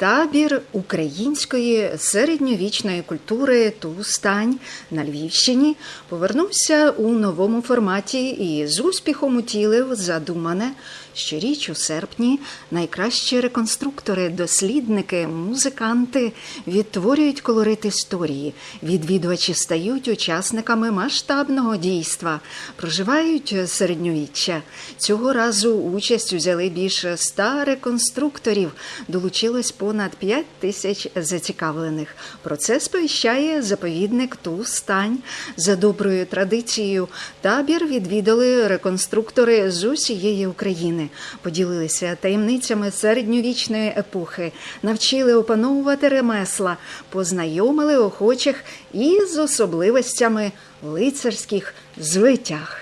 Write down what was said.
Табір української середньовічної культури Тустань на Львівщині повернувся у новому форматі і з успіхом утілив задумане щоріч у серпні найкращі реконструктори, дослідники, музиканти відтворюють колорит історії. Відвідувачі стають учасниками масштабного дійства, проживають середньовіччя. Цього разу участь взяли більше ста реконструкторів. Долучилось понад 5 тисяч зацікавлених. Про це сповіщає заповідник Тустань. За доброю традицією табір відвідали реконструктори з усієї України, поділилися таємницями середньовічної епохи, навчили опановувати ремесла, познайомили охочих із особливостями лицарських звитяг.